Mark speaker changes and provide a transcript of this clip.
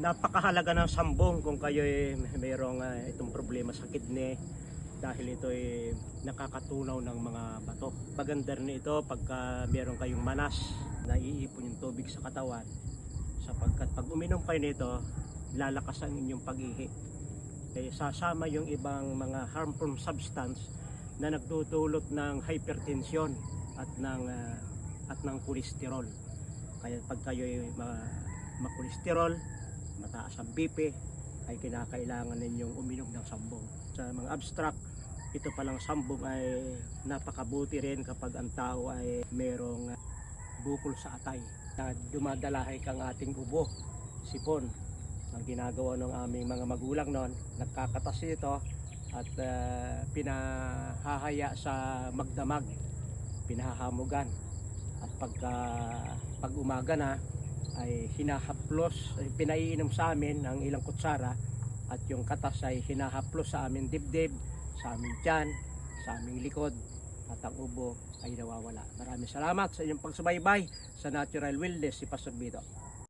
Speaker 1: napakahalaga ng sambong kung kayo ay mayroong ah, itong problema sa kidney dahil ito ay nakakatunaw ng mga bato. Maganda rin ito pagka meron kayong manas, naiipon yung tubig sa katawan sapagkat pag uminom kayo nito, lalakas ang inyong pag-ihi. Kaya sasama yung ibang mga harmful substance na nagdudulot ng hypertension at ng ah, at ng kolesterol. Kaya pag kayo ay ma, makolesterol, mataas ang BP, ay kinakailangan ninyong uminom ng sambong. Sa mga abstract, ito palang sambong ay napakabuti rin kapag ang tao ay merong bukol sa atay na dumadalahay kang ating ubo, sipon. Ang ginagawa ng aming mga magulang noon, nagkakatas ito at ah, pinahahaya sa magdamag, pinahahamugan. At pagka pag umaga na ay hinahaplos, pinaiinom sa amin ng ilang kutsara at yung katas ay hinahaplos sa aming dibdib, sa aming tiyan, sa aming likod at ang ubo ay nawawala. Maraming salamat sa inyong pagsubaybay sa Natural Wellness si Pastor Bito.